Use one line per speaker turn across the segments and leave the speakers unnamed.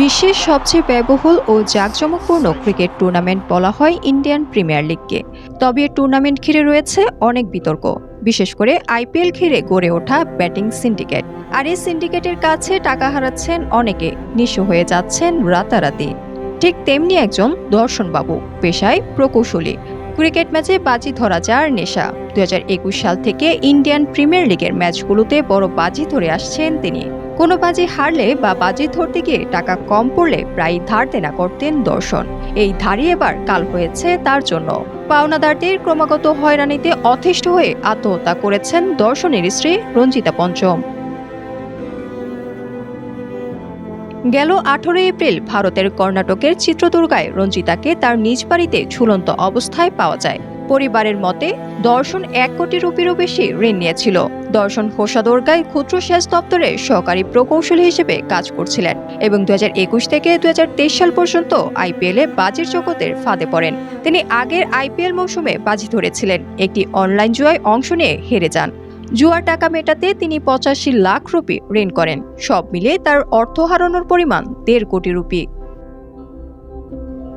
বিশ্বের সবচেয়ে ব্যয়বহুল ও জাঁকজমকপূর্ণ ক্রিকেট টুর্নামেন্ট বলা হয় ইন্ডিয়ান প্রিমিয়ার লিগকে। তবে এ টুর্নামেন্ট ঘিরে রয়েছে অনেক বিতর্ক, বিশেষ করে আইপিএল ঘিরে গড়ে ওঠা ব্যাটিং সিন্ডিকেট। আর এই সিন্ডিকেটের কাছে টাকা হারাচ্ছেন অনেকে, নিঃস্ব হয়ে যাচ্ছেন রাতারাতি। ঠিক তেমনি একজন দর্শনবাবু, পেশায় প্রকৌশলী। ক্রিকেট ম্যাচে বাজি ধরা যার নেশা। দুই হাজার একুশ সাল থেকে ইন্ডিয়ান প্রিমিয়ার লিগের ম্যাচগুলোতে বড় বাজি ধরে আসছেন তিনি। কোনো বাজি হারলে বা বাজি ধরতে গিয়ে টাকা কম পড়লে প্রায় ধার দেনা করতেন দর্শন। এই ধারই এবার কাল হয়েছে তার জন্য। পাওনাদারদের ক্রমাগত হয়রানিতে অতিষ্ঠ হয়ে আত্মহত্যা করেছেন দর্শনের স্ত্রী রঞ্জিতা পঞ্চম। গেল আঠারোই এপ্রিল ভারতের কর্ণাটকের চিত্রদুর্গায় রঞ্জিতাকে তার নিজ বাড়িতে ঝুলন্ত অবস্থায় পাওয়া যায়। পরিবারের মতে, দর্শন এক কোটি রুপিরও বেশি ঋণ নিয়েছিল। দর্শন হোসাদুর্গায় ক্ষুদ্র সেচ দপ্তরে সহকারী প্রকৌশলী হিসেবে কাজ করছিলেন এবং দুহাজার একুশ থেকে দু সাল পর্যন্ত আইপিএলে বাজির জগতের ফাঁদে পড়েন। তিনি আগের আইপিএল মৌসুমে বাজি ধরেছিলেন। একটি অনলাইন জুয়ায় অংশ নিয়ে হেরে যান। জুয়ার টাকা মেটাতে তিনি পঁচাশি লাখ রুপি ঋণ করেন। সব মিলে তার অর্থ হারানোর পরিমাণ দেড় কোটি রুপি।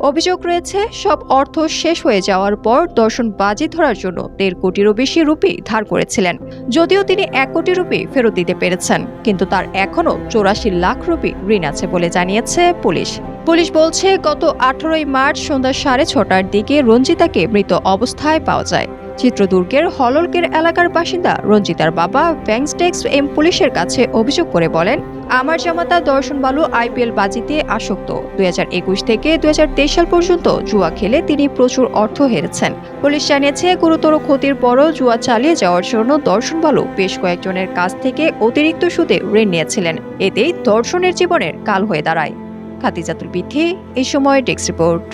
অভিযোগ রয়েছে, সব অর্থ শেষ হয়ে যাওয়ার পর দর্শন বাজি ধরার জন্য দেড় কোটিরও বেশি রুপি ধার করেছিলেন। যদিও তিনি এক কোটি রুপি ফেরত দিতে পেরেছেন, কিন্তু তার এখনও চৌরাশি লাখ রুপি ঋণ আছে বলে জানিয়েছে পুলিশ। পুলিশ বলছে, গত আঠারোই মার্চ সন্ধ্যা সাড়ে ছটার দিকে রঞ্জিতাকে মৃত অবস্থায় পাওয়া যায়। চিত্রদুর্গের হললকের এলাকার বাসিন্দা রঞ্জিতার বাবা ব্যাংস্টেক্স এম পুলিশের কাছে অভিযোগ করে বলেন, আমার জামাতা দর্শন বালু আইপিএল বাজিতে আসক্ত। দু হাজার একুশ থেকে দুই সাল পর্যন্ত জুয়া খেলে তিনি প্রচুর অর্থ হেরেছেন। পুলিশ জানিয়েছে, গুরুতর ক্ষতির পরও জুয়া চালিয়ে যাওয়ার জন্য দর্শন বালু বেশ কয়েকজনের কাছ থেকে অতিরিক্ত সুদে ঋণ নিয়েছিলেন। এতেই দর্শনের জীবনের কাল হয়ে দাঁড়ায়। খাতিজাতুল বিথি এই সময় ডেস্ক রিপোর্ট।